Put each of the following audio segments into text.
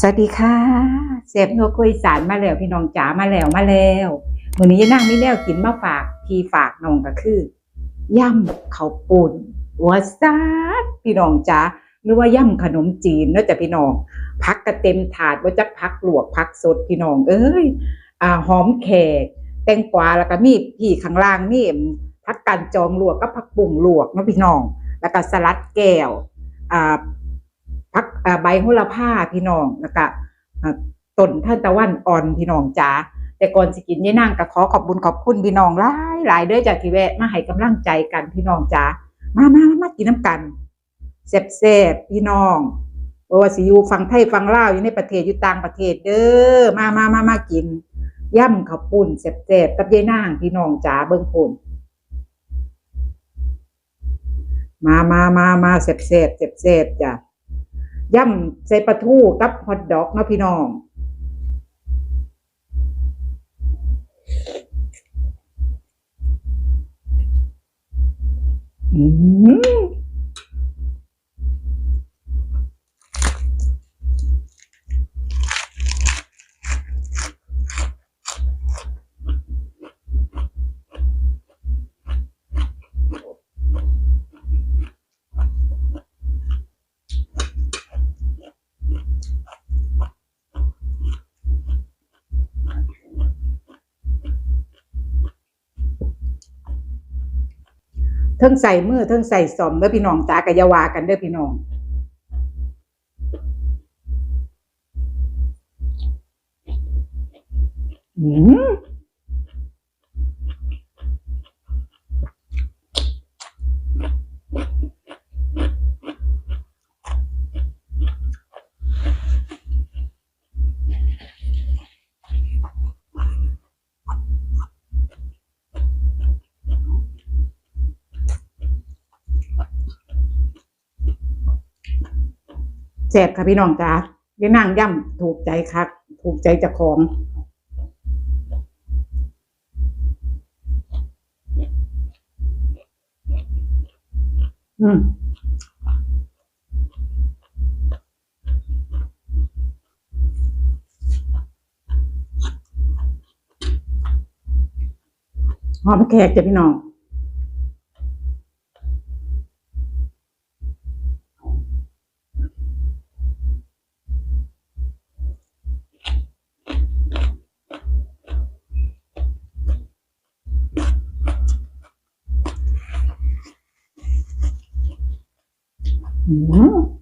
สวัสดีค่ะเสพนัวคุยสารมาแล้วพี่น้องจ๋ามาแล้วมาแล้วมื้อนี้นั่งมีแนวกินมาฝากพี่ฝากน้องก็คือย่ำข้าวปุ้นหัวซาดพี่น้องจ๋าหรือว่าย่ำขนมจีนเนาะจ้ะพี่น้องพักกระเต็มถาดว่าจักพักหลวกพักสดพี่น้องเอ้ยอ่าหอมแขกแตงกวาแล้วก็มีพี่ข้างล่างนี่พักกันจองหลวกกับผักบุ้งลวกเนาะพี่น้อง แล้วก็สลัดแก้วอ่า พักใบโหระพาพี่น้องแล้วก็ต้นท่านตะวันอ่อนพี่น้องจ๋าแต่ก่อนสิกินยายนางก็ขอขอบบุญขอบคุณพี่น้องหลายหลายเด้อจากที่แวะมาให้กำลังใจกันพี่น้องจ๋ามามามามากินน้ำกันแซ่บๆพี่น้องบ่ว่าสิยู่ฝั่งไทยฝั่งลาวอยู่ในประเทศอยู่ต่างประเทศเด้อมามามามากินย่ำข้าวปุ้นแซ่บๆกับยายนางพี่น้องจ๋าเบิ่งผลมามามามาแซ่บๆแซ่บๆจ้ะ ย่ำใส่ปลาทูกับฮอทดอกเนาะพี่น้องอืม เทิงใส่มือเทิงใส่สอมเด้อพี่น้องตากะยาวากันเด้อพี่น้องอืม ซ่บค่ะพี่น้องจ้าเดี๋ยวนั่งย่ำถูกใจคัก ถูกใจเจ้าของอืมหอมแขกจ้ะพี่น้อง อื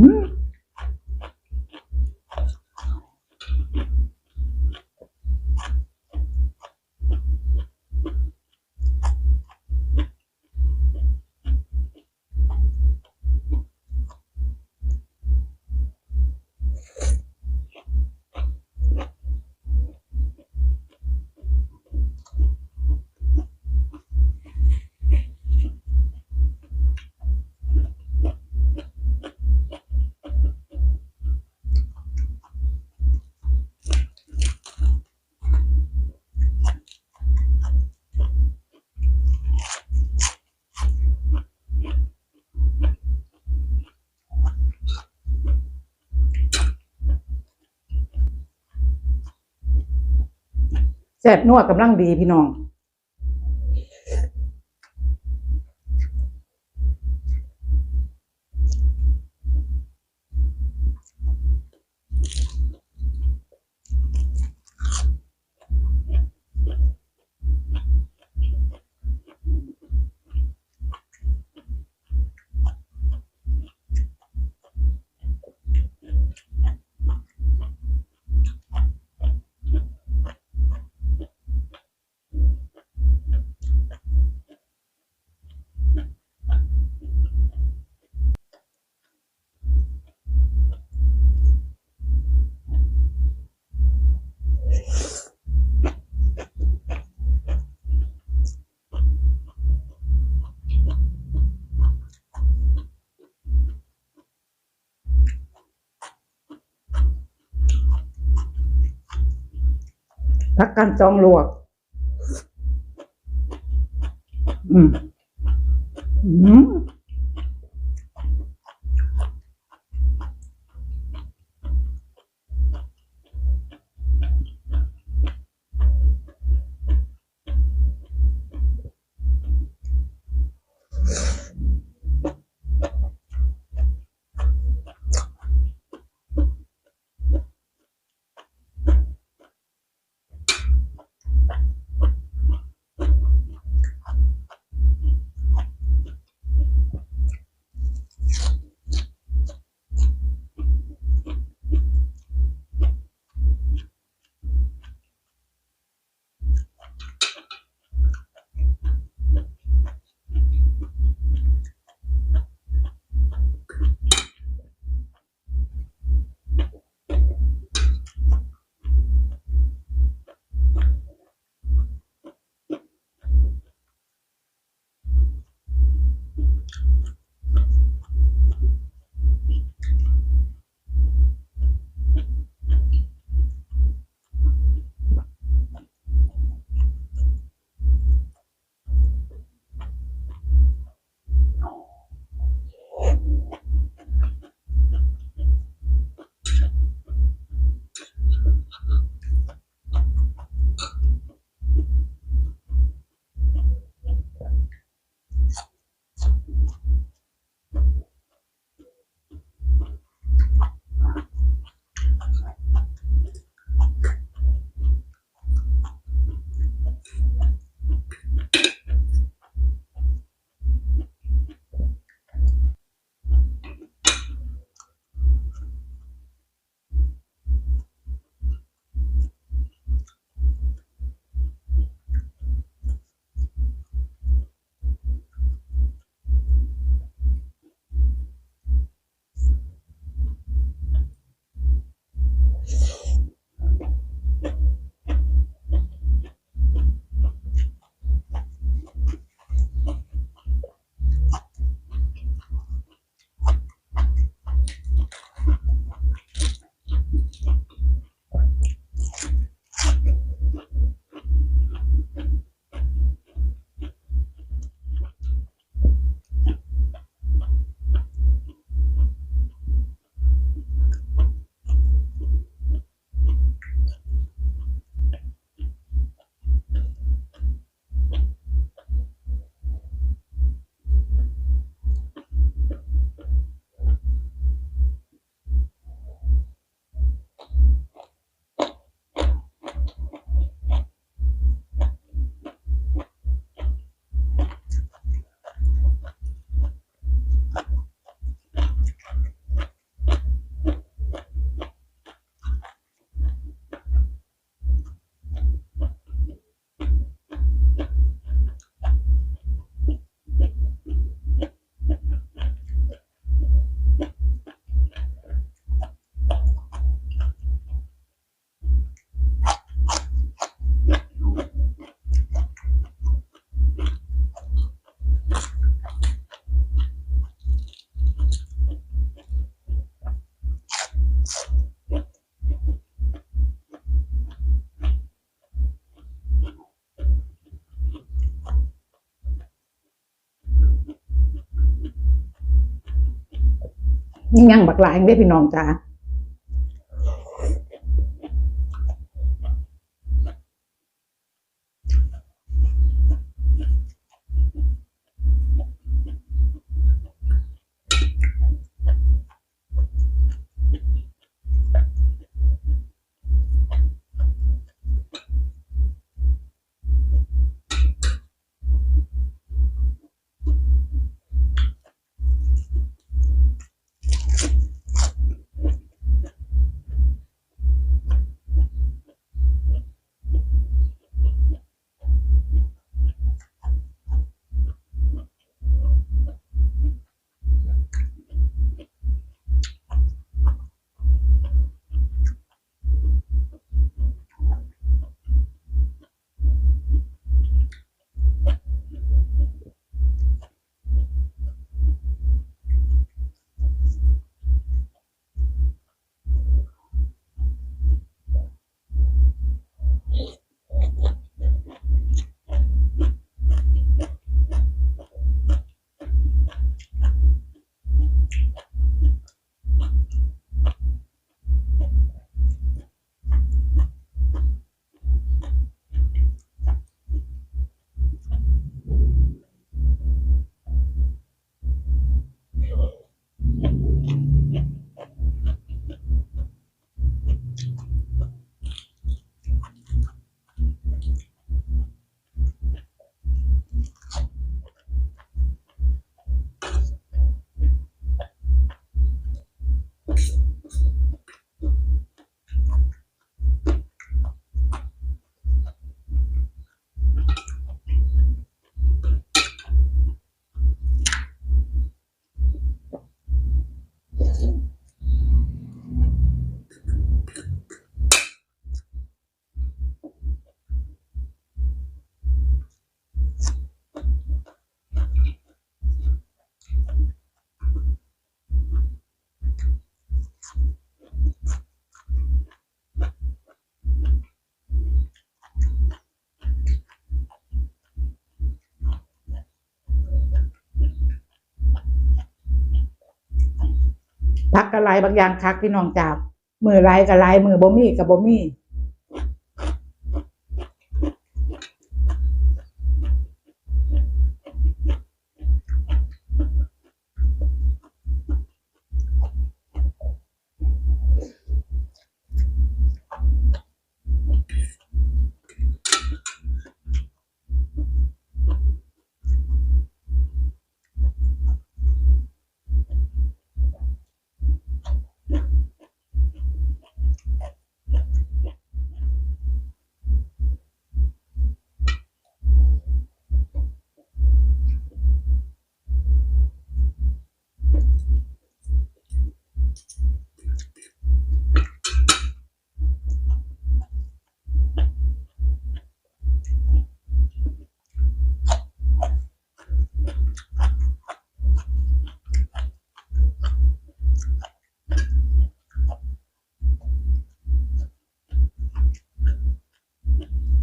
ม แซ่บนัวกำลังดีพี่น้อง พักกันจองหลวก อืม ยิ่งยังบักหลายได้อพี่น้องจ้า พักกะไรบางอย่างคักพี่น้องจับมือไรกะไรมือบ่มีกับบ่มี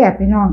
แบบพี่น้อง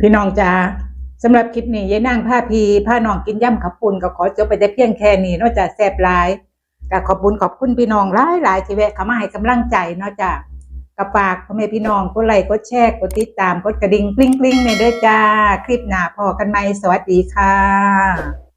พี่น้องจ้าสำหรับคลิปนี้ยายนั่งผ้าพีผ้าน้องกินย่ำขับปุ่นก็ขอจบไปได้เพียงแค่นี้นอกจากแซ่บหลายก็ขอบคุญขอบคุณพี่น้องหลายหลายๆที่แวะเข้ามาให้กำลังใจนอกจากกระปากพ่อแม่พี่น้องกดไลค์กดแชร์กดติดตามกดกระดิ่งกลิ้งกลิ้งๆเนี่ยเด้อจ้า คลิปหน้าพอกันไหมสวัสดีค่ะ